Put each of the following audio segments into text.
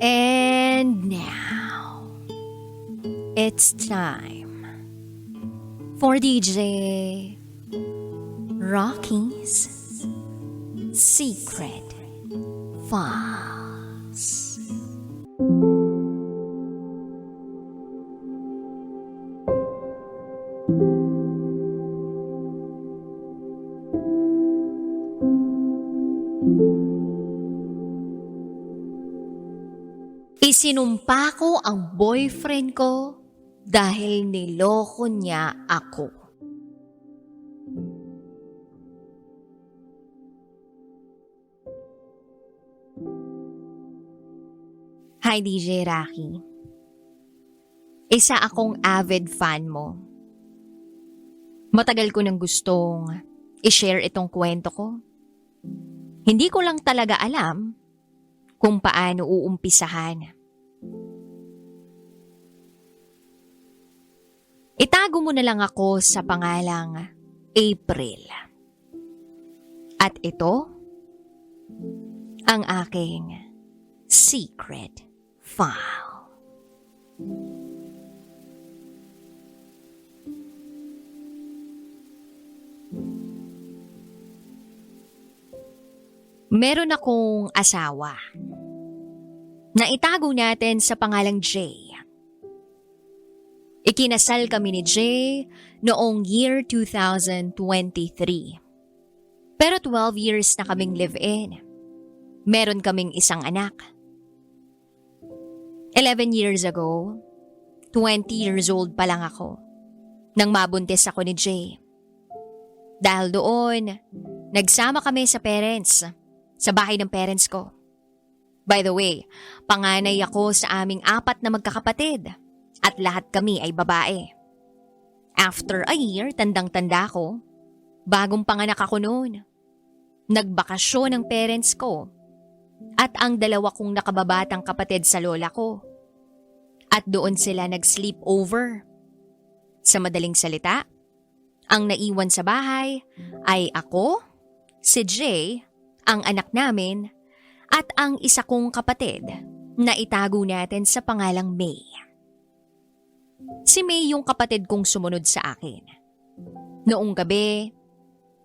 And now, it's time for DJ Rocky's Secret Files. Isinumpa ko ang boyfriend ko dahil niloko niya ako. Hi DJ Rocky. Isa akong avid fan mo. Matagal ko nang gustong i-share itong kwento ko. Hindi ko lang talaga alam kung paano uumpisahan. Itago mo na lang ako sa pangalang April. At ito, ang aking secret file. Meron akong asawa na itago natin sa pangalang Jay. Ikinasal kami ni Jay noong year 2023. Pero 12 years na kaming live-in. Meron kaming isang anak. 11 years ago, 20 years old pa lang ako nang mabuntis ako ni Jay. Dahil doon, nagsama kami sa parents, sa bahay ng parents ko. By the way, panganay ako sa aming apat na magkakapatid at lahat kami ay babae. After a year, tandang-tanda ko, bagong panganak ako noon. Nagbakasyon ang parents ko at ang dalawa kong nakababatang kapatid sa lola ko. At doon sila nag-sleep over. Sa madaling salita, ang naiwan sa bahay ay ako, si Jay, ang anak namin, at ang isa kong kapatid na itago natin sa pangalang May. Si May yung kapatid kong sumunod sa akin. Noong gabi,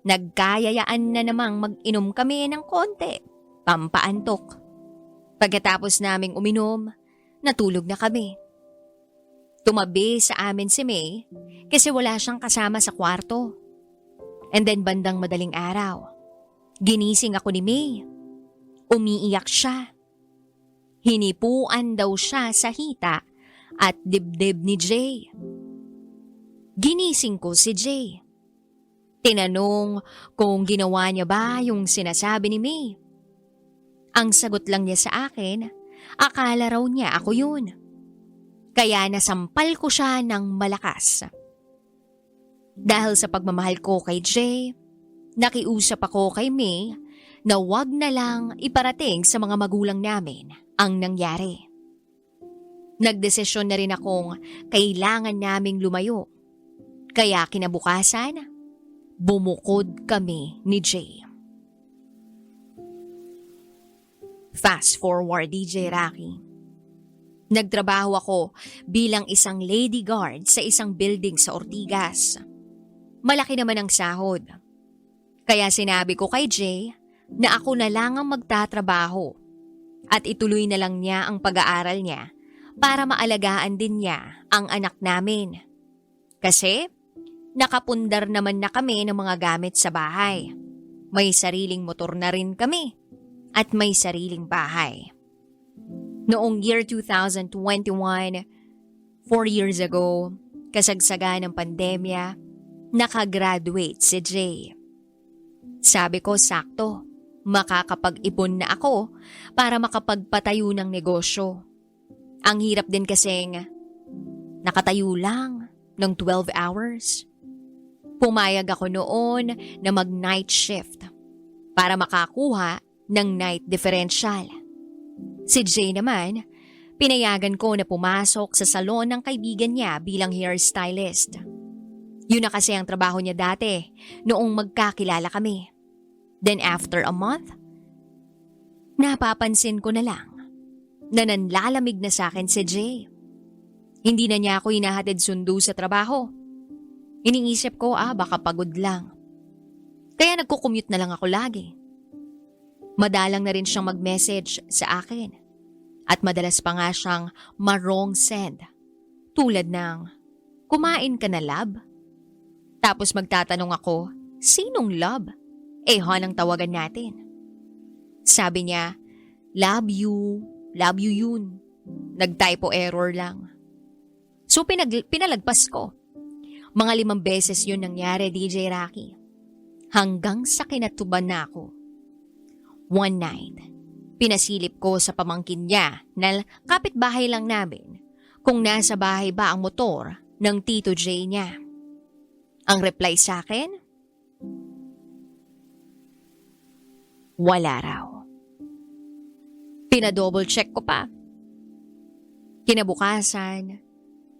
nagkayayaan na namang mag-inom kami ng konti, pampaantok. Pagkatapos naming uminom, natulog na kami. Tumabi sa amin si May kasi wala siyang kasama sa kwarto. And then bandang madaling araw, ginising ako ni May. Umiiyak siya. Hinipuan daw siya sa hita at dibdib ni Jay. Ginising ko si Jay. Tinanong kung ginawa niya ba yung sinasabi ni May. Ang sagot lang niya sa akin, akala raw niya ako yun. Kaya nasampal ko siya ng malakas. Dahil sa pagmamahal ko kay Jay, nakiusap ako kay May na wag na lang iparating sa mga magulang namin ang nangyari. Nagdesisyon na rin akong kailangan naming lumayo. Kaya kinabukasan, bumukod kami ni Jay. Fast forward DJ Rocky. Nagtrabaho ako bilang isang lady guard sa isang building sa Ortigas. Malaki naman ang sahod. Kaya sinabi ko kay Jay na ako na lang ang magtatrabaho at ituloy na lang niya ang pag-aaral niya para maalagaan din niya ang anak namin. Kasi nakapundar naman na kami ng mga gamit sa bahay. May sariling motor na rin kami at may sariling bahay. Noong year 2021, four years ago, kasagsaga ng pandemya, nakagraduate si Jay. Sabi ko sakto, makakapag-ipon na ako para makapagpatayo ng negosyo. Ang hirap din kasing nakatayo lang ng 12 hours. Pumayag ako noon na mag-night shift para makakuha ng night differential. Si Jay naman, pinayagan ko na pumasok sa salon ng kaibigan niya bilang hairstylist. Yun na kasi ang trabaho niya dati noong magkakilala kami. Then after a month, napapansin ko na lang na nanlalamig na sa akin si Jay. Hindi na niya ako hinahatid sundo sa trabaho. Iniisip ko ah baka pagod lang. Kaya nagko-commute na lang ako lagi. Madalang na rin siyang mag-message sa akin. At madalas pa nga siyang marong send. Tulad ng, kumain ka na lab? Tapos magtatanong ako, sinong love? Eh hon ang tawagan natin. Sabi niya, love you, love you yun. Nag-typo error lang. So pinag- pinalagpas ko. Mga limang beses yun nangyari, DJ Rocky. Hanggang sa kinatuban na ako. One night, pinasilip ko sa pamangkin niya na kapitbahay lang namin kung nasa bahay ba ang motor ng Tito J niya. Ang reply sa akin? Wala raw. Pinadouble check ko pa. Kinabukasan,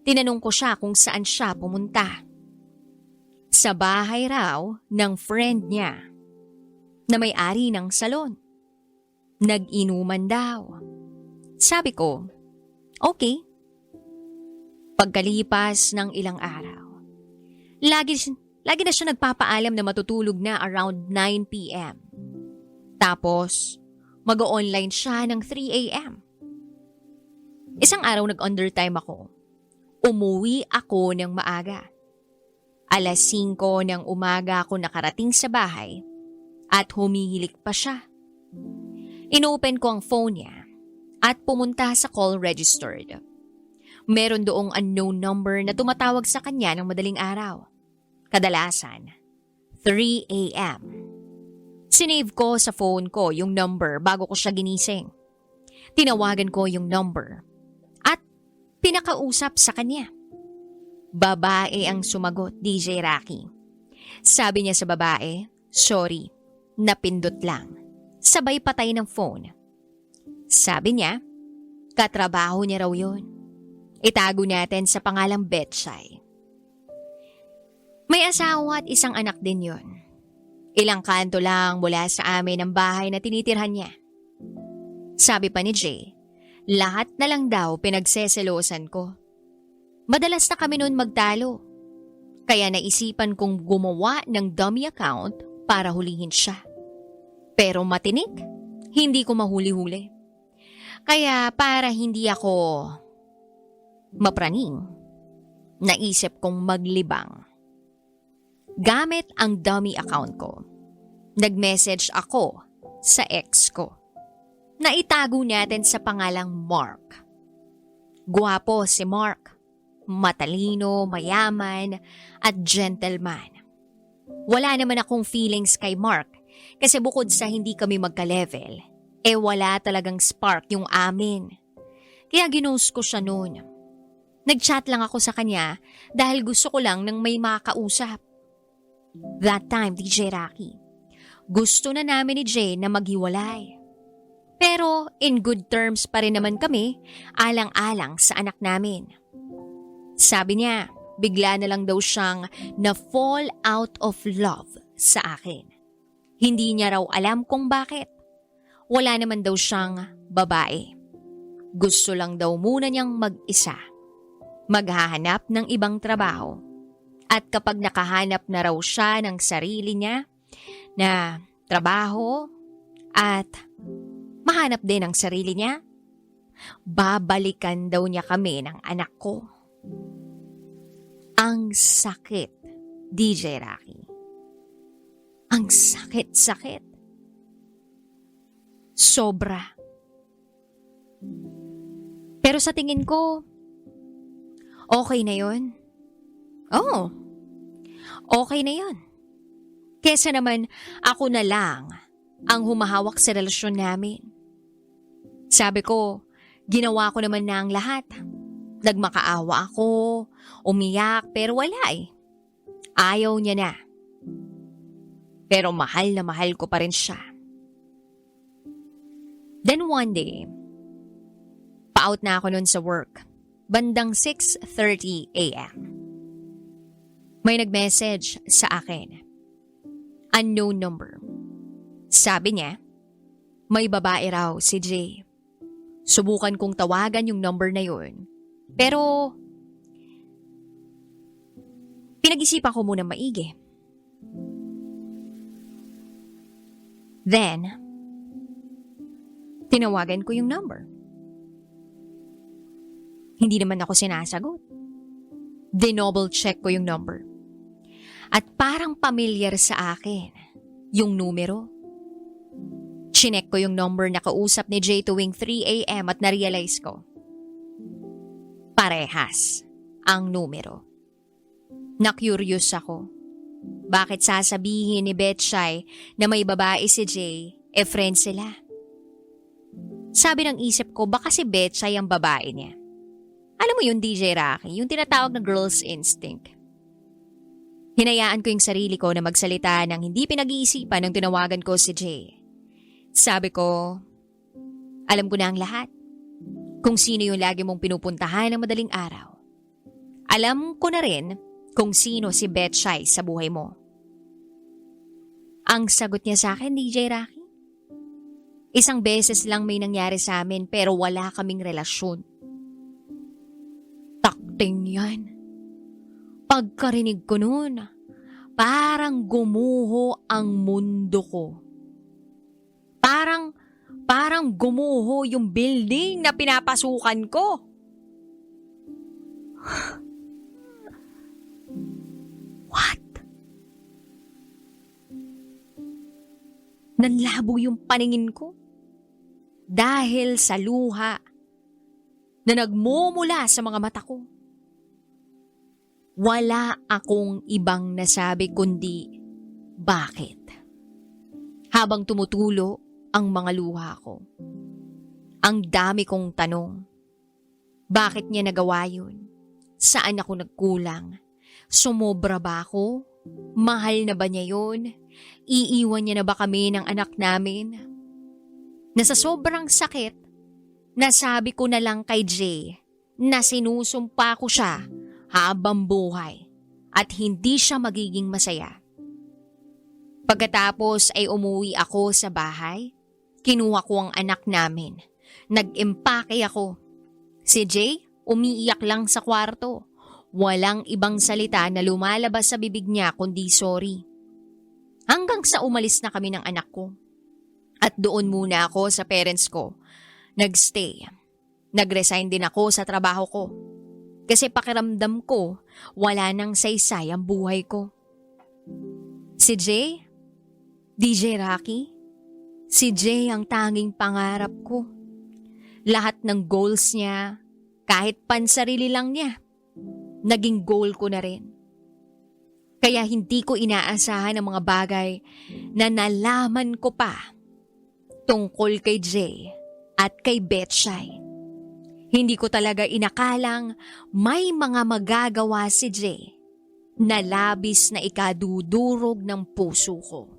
tinanong ko siya kung saan siya pumunta. Sa bahay raw ng friend niya na may-ari ng salon. Nag-inuman daw. Sabi ko, okay. Pagkalipas ng ilang araw, lagi, lagi na siya nagpapaalam na matutulog na around 9pm. Tapos, mag-online siya ng 3am. Isang araw nag-undertime ako. Umuwi ako ng maaga. Alas 5 ng umaga ako nakarating sa bahay at humihilik pa siya. Inopen ko ang phone niya at pumunta sa call registered. Meron doong unknown number na tumatawag sa kanya ng madaling araw. Kadalasan, 3 a.m. Sinave ko sa phone ko yung number bago ko siya ginising. Tinawagan ko yung number at pinakausap sa kanya. Babae ang sumagot, DJ Rocky. Sabi niya sa babae, sorry, napindot lang. Sabay patay ng phone. Sabi niya, katrabaho niya raw yun. Itago natin sa pangalang Betchay. May asawa at isang anak din yon. Ilang kanto lang mula sa amin ang bahay na tinitirhan niya. Sabi pa ni Jay, lahat na lang daw pinagseselosan ko. Madalas na kami noon magtalo. Kaya naisipan kong gumawa ng dummy account para hulihin siya. Pero matinik, hindi ko mahuli-huli. Kaya para hindi ako mapraning, naisip kong maglibang. Gamit ang dummy account ko, nag-message ako sa ex ko. Naitago natin sa pangalang Mark. Guwapo si Mark, matalino, mayaman, at gentleman. Wala naman akong feelings kay Mark kasi bukod sa hindi kami magka-level, eh wala talagang spark yung amin. Kaya ginost ko siya noon. Nag-chat lang ako sa kanya dahil gusto ko lang ng may makakausap. That time, DJ Rocky, gusto na namin ni Jay na maghiwalay. Pero in good terms pa rin naman kami, alang-alang sa anak namin. Sabi niya, bigla na lang daw siyang na-fall out of love sa akin. Hindi niya raw alam kung bakit. Wala naman daw siyang babae. Gusto lang daw muna niyang mag-isa. Maghahanap ng ibang trabaho. At kapag nakahanap na raw siya ng sarili niya na trabaho at mahanap din ang sarili niya, babalikan daw niya kami ng anak ko. Ang sakit, DJ Rocky. Ang sakit-sakit. Sobra. Pero sa tingin ko, okay na yon. Oo. Okay na yon. Kesa naman ako na lang ang humahawak sa relasyon namin. Sabi ko, ginawa ko naman na ang lahat. Nagmakaawa ako, umiyak, pero wala eh. Ayaw niya na. Pero mahal na mahal ko pa rin siya. Then one day, pa-out na ako nun sa work. Bandang 6.30 a.m. May nag-message sa akin. Unknown number. Sabi niya, may babae raw si Jay. Subukan kong tawagan yung number na yun. Pero, pinag-isipan ko muna maigi. Then, tinawagan ko yung number. Hindi naman ako sinasagot. Dinoble check ko yung number. At parang pamilyar sa akin yung numero. Chinek ko yung number na kausap ni Jay tuwing 3 a.m. at narealize ko. Parehas ang numero. Na-curious ako. Bakit sasabihin ni Betchay na may babae si Jay, e friend sila? Sabi ng isip ko, baka si Betchay ang babae niya. Alam mo yung DJ Rocky, yung tinatawag na girl's instinct. Hinayaan ko yung sarili ko na magsalita ng hindi pinag-iisipan nang tinawagan ko si Jay. Sabi ko, alam ko na ang lahat. Kung sino yung lagi mong pinupuntahan ng madaling araw. Alam ko na rin kung sino si Betchay sa buhay mo. Ang sagot niya sa akin, DJ Rocky? Isang beses lang may nangyari sa amin pero wala kaming relasyon. Takting yan. Pagkarinig ko noon, parang gumuho ang mundo ko. Parang, parang gumuho yung building na pinapasukan ko. What? Nanlabo yung paningin ko. Dahil sa luha na nagmumula sa mga mata ko. Wala akong ibang nasabi kundi bakit. Habang tumutulo ang mga luha ko. Ang dami kong tanong. Bakit niya nagawa yun? Saan ako nagkulang? Sumobra ba ako? Mahal na ba niya yun? Iiwan niya na ba kami ng anak namin? Na sa sobrang sakit, nasabi ko na lang kay Jay na sinusumpa ko siya habang buhay at hindi siya magiging masaya. Pagkatapos ay umuwi ako sa bahay, kinuha ko ang anak namin. Nag-empake ako. Si Jay umiiyak lang sa kwarto. Walang ibang salita na lumalabas sa bibig niya kundi sorry. Hanggang sa umalis na kami ng anak ko. At doon muna ako sa parents ko. Nagstay. Nag-resign din ako sa trabaho ko. Kasi pakiramdam ko, wala nang saysay ang buhay ko. Si Jay? DJ Rocky? Si Jay ang tanging pangarap ko. Lahat ng goals niya, kahit pansarili lang niya, naging goal ko na rin. Kaya hindi ko inaasahan ang mga bagay na nalaman ko pa tungkol kay Jay at kay Betchay. Hindi ko talaga inakalang may mga magagawa si Jay na labis na ikadudurog ng puso ko.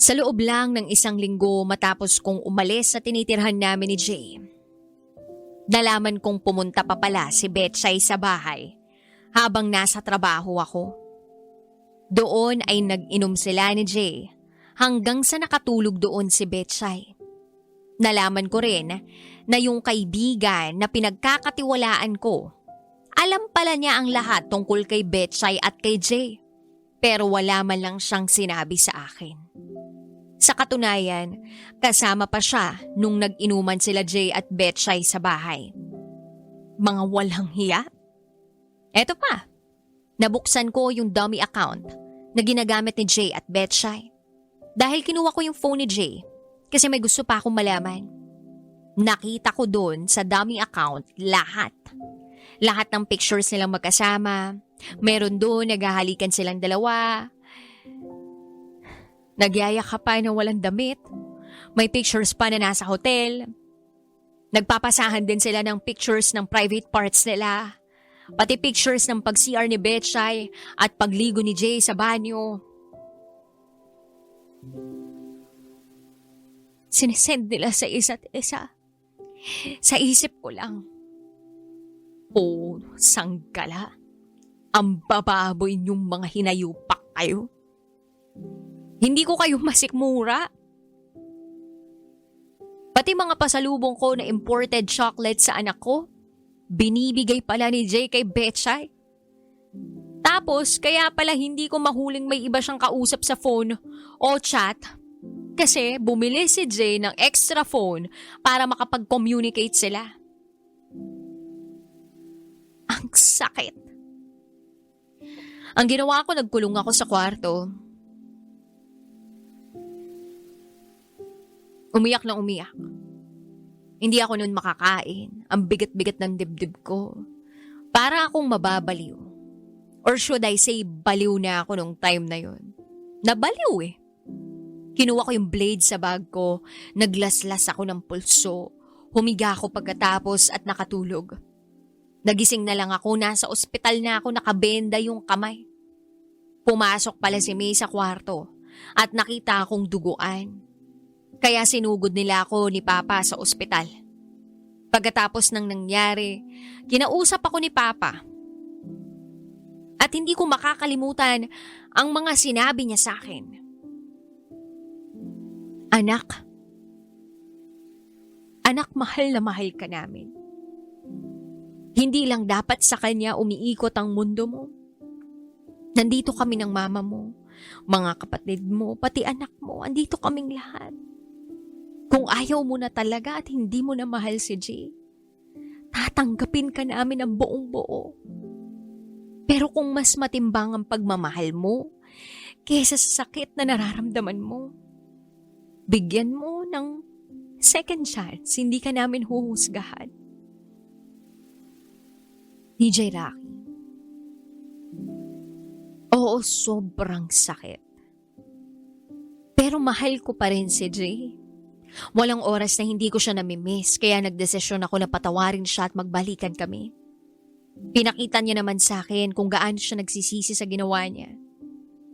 Sa loob lang ng isang linggo matapos kong umalis sa tinitirhan namin ni Jay, nalaman kong pumunta pa pala si Betchay sa bahay habang nasa trabaho ako. Doon ay nag-inom sila ni Jay hanggang sa nakatulog doon si Betchay. Nalaman ko rin na yung kaibigan na pinagkakatiwalaan ko, alam pala niya ang lahat tungkol kay Betchay at kay Jay. Pero wala man lang siyang sinabi sa akin. Sa katunayan, kasama pa siya nung nag-inuman sila Jay at Betchay sa bahay. Mga walang hiya? Eto pa, nabuksan ko yung dummy account na ginagamit ni Jay at Betchay. Dahil kinuha ko yung phone ni Jay kasi may gusto pa akong malaman. Nakita ko doon sa dummy account lahat. Lahat ng pictures nilang magkasama. Meron doon naghahalikan silang dalawa. Nagyayakapan na walang damit. May pictures pa na nasa hotel. Nagpapasahan din sila ng pictures ng private parts nila. Pati pictures ng pag-CR ni Betchay at pagligo ni Jay sa banyo. Sinesend nila sa isa't isa. Sa isip ko lang. O sanggala. Ang bababoy niyong mga hinayupak kayo. Hindi ko kayo masikmura. Pati mga pasalubong ko na imported chocolate sa anak ko, binibigay pala ni Jay kay Betchay. Tapos, kaya pala hindi ko mahuling may iba siyang kausap sa phone o chat kasi bumili si Jay ng extra phone para makapag-communicate sila. Ang sakit. Ang ginawa ko, nagkulong ako sa kwarto. Umiyak na umiyak. Hindi ako noon makakain. Ang bigat-bigat ng dibdib ko. Para akong mababaliw. Or should I say, baliw na ako nung time na yon. Nabaliw eh. Kinuha ko yung blade sa bag ko, naglaslas ako ng pulso, humiga ako pagkatapos at nakatulog. Nagising na lang ako, nasa ospital na ako nakabenda yung kamay. Pumasok pala si May sa kwarto at nakita akong duguan. Kaya sinugod nila ako ni Papa sa ospital. Pagkatapos ng nangyari, kinausap ako ni Papa. At hindi ko makakalimutan ang mga sinabi niya sa akin. Anak, anak mahal na mahal ka namin. Hindi lang dapat sa kanya umiikot ang mundo mo. Nandito kami ng mama mo, mga kapatid mo, pati anak mo, andito kaming lahat. Kung ayaw mo na talaga at hindi mo na mahal si Jay, tatanggapin ka namin ang buong buo. Pero kung mas matimbang ang pagmamahal mo, kesa sa sakit na nararamdaman mo, bigyan mo ng second chance, hindi ka namin huhusgahan. DJ Rocky. Oo, sobrang sakit. Pero mahal ko pa rin si Jay. Walang oras na hindi ko siya namimiss, kaya nagdesisyon ako na patawarin siya at magbalikan kami. Pinakita niya naman sa akin kung gaano siya nagsisisi sa ginawa niya.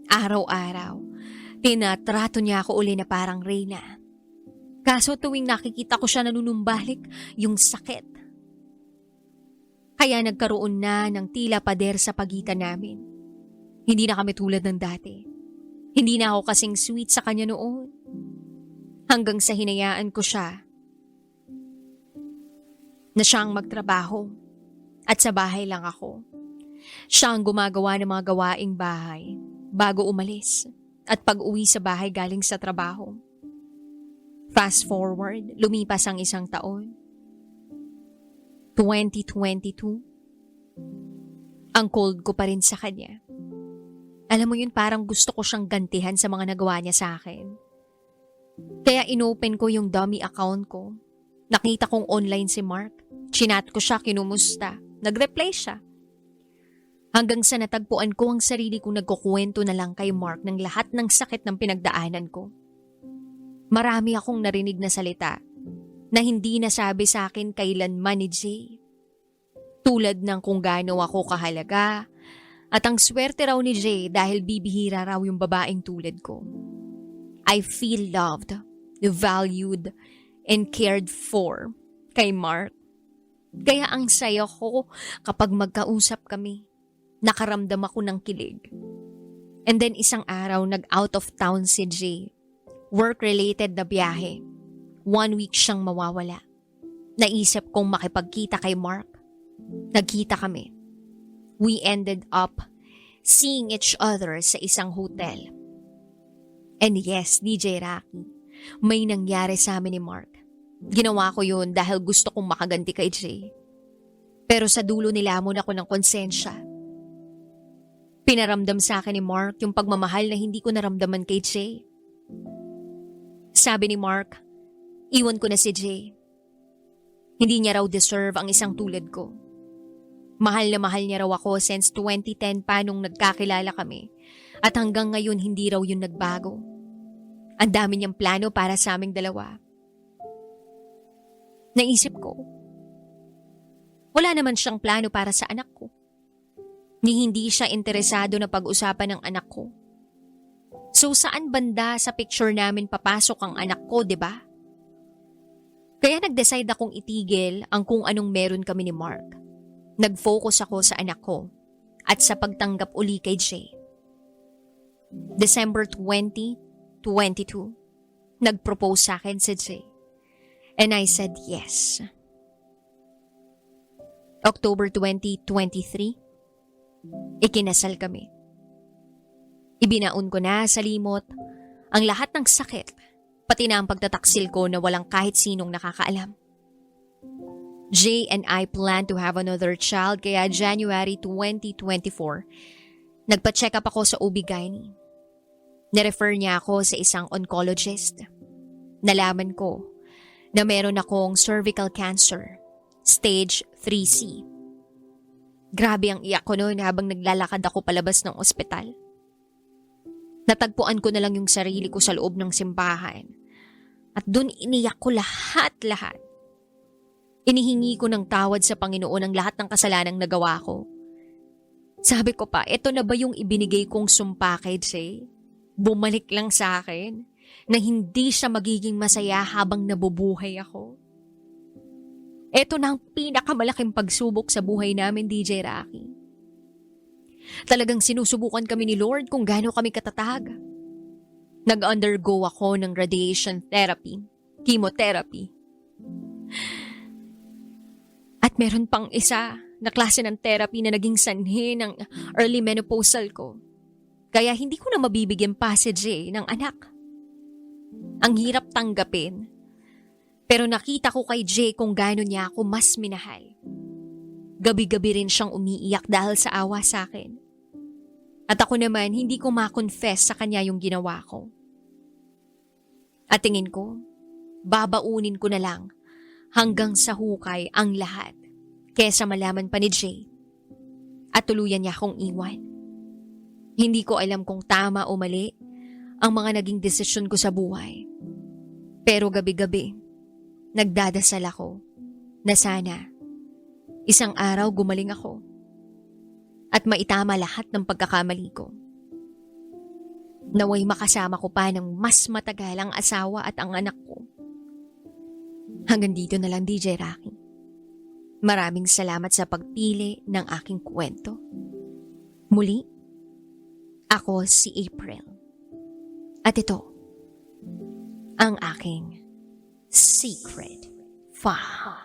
Araw-araw, tinatrato niya ako uli na parang reyna. Kaso tuwing nakikita ko siya nanunumbalik, yung sakit. Kaya nagkaroon na ng tila pader sa pagitan namin. Hindi na kami tulad ng dati. Hindi na ako kasing sweet sa kanya noon. Hanggang sa hinayaan ko siya na siyang magtrabaho at sa bahay lang ako. Siya ang gumagawa ng mga gawaing bahay bago umalis at pag uwi sa bahay galing sa trabaho. Fast forward, lumipas ang isang taon. 2022. Ang cold ko pa rin sa kanya. Alam mo yun, parang gusto ko siyang gantihan sa mga nagawa niya sa akin. Kaya inopen ko yung dummy account ko. Nakita kong online si Mark. Chinat ko siya, kinumusta. Nag-reply siya. Hanggang sa natagpuan ko ang sarili kong nagkukwento na lang kay Mark ng lahat ng sakit ng pinagdaanan ko. Marami akong narinig na salita na hindi nasabi sa akin kailanman ni Jay. Tulad ng kung gaano ako kahalaga at ang swerte raw ni Jay dahil bibihira raw yung babaeng tulad ko. I feel loved, valued, and cared for kay Mark. Kaya ang saya ko kapag magkausap kami. Nakaramdam ako ng kilig. And then isang araw nag-out of town si Jay. Work-related na biyahe. One week siyang mawawala. Naisip kong makipagkita kay Mark. Nagkita kami. We ended up seeing each other sa isang hotel. And yes, DJ Rocky, may nangyari sa amin ni Mark. Ginawa ko yun dahil gusto kong makaganti kay Jay. Pero sa dulo nilamon ako ng konsensya. Pinaramdam sa akin ni Mark yung pagmamahal na hindi ko naramdaman kay Jay. Sabi ni Mark, iwan ko na si Jay. Hindi niya raw deserve ang isang tulad ko. Mahal na mahal niya raw ako since 2010 pa nung nagkakilala kami at hanggang ngayon hindi raw yun nagbago. Ang dami niyang plano para sa aming dalawa. Naisip ko, wala naman siyang plano para sa anak. Ni hindi siya interesado na pag-usapan ng anak ko. So saan banda sa picture namin papasok ang anak ko, 'di ba? Kaya nag-decide akong itigil ang kung anong meron kami ni Mark. Nag-focus ako sa anak ko at sa pagtanggap uli kay Jay. December 20, 22, nag-propose sa akin si Jay. And I said yes. October 2023, ikinasal kami. Ibinaon ko na sa limot ang lahat ng sakit, pati na ang pagtataksil ko na walang kahit sinong nakakaalam. Jay and I plan to have another child kaya January 2024, nagpa-check up ako sa OB-GYN. Nirefer niya ako sa isang oncologist. Nalaman ko na meron akong cervical cancer, stage 3C. Grabe ang iyak ko noon habang naglalakad ako palabas ng ospital. Natagpuan ko na lang yung sarili ko sa loob ng simbahan. At doon iniyak ko lahat-lahat. Inihingi ko ng tawad sa Panginoon ang lahat ng kasalanang nagawa ko. Sabi ko pa, ito na ba yung ibinigay kong sumpa kay Jay? Bumalik lang sa akin na hindi siya magiging masaya habang nabubuhay ako. Ito na ang pinakamalaking pagsubok sa buhay namin, DJ Rocky. Talagang sinusubukan kami ni Lord kung gaano kami katatag. Nag-undergo ako ng radiation therapy, chemotherapy. At meron pang isa na klase ng therapy na naging sanhi ng early menopausal ko. Kaya hindi ko na mabibigyan pa si Jay ng anak. Ang hirap tanggapin. Pero nakita ko kay Jay kung gaano niya ako mas minahal. Gabi-gabi rin siyang umiiyak dahil sa awa sa akin. At ako naman hindi ko ma-confess sa kanya yung ginawa ko. At tingin ko, babaunin ko na lang hanggang sa hukay ang lahat kesa malaman pa ni Jay at tuluyan niya akong iwan. Hindi ko alam kung tama o mali ang mga naging desisyon ko sa buhay. Pero gabi-gabi, nagdadasal ako na sana isang araw gumaling ako at maitama lahat ng pagkakamali ko. Naway makasama ko pa ng mas matagal ang asawa at ang anak ko. Hanggang dito na lang DJ Rocky. Maraming salamat sa pagpili ng aking kwento. Muli, ako si April. At ito, ang aking secret file.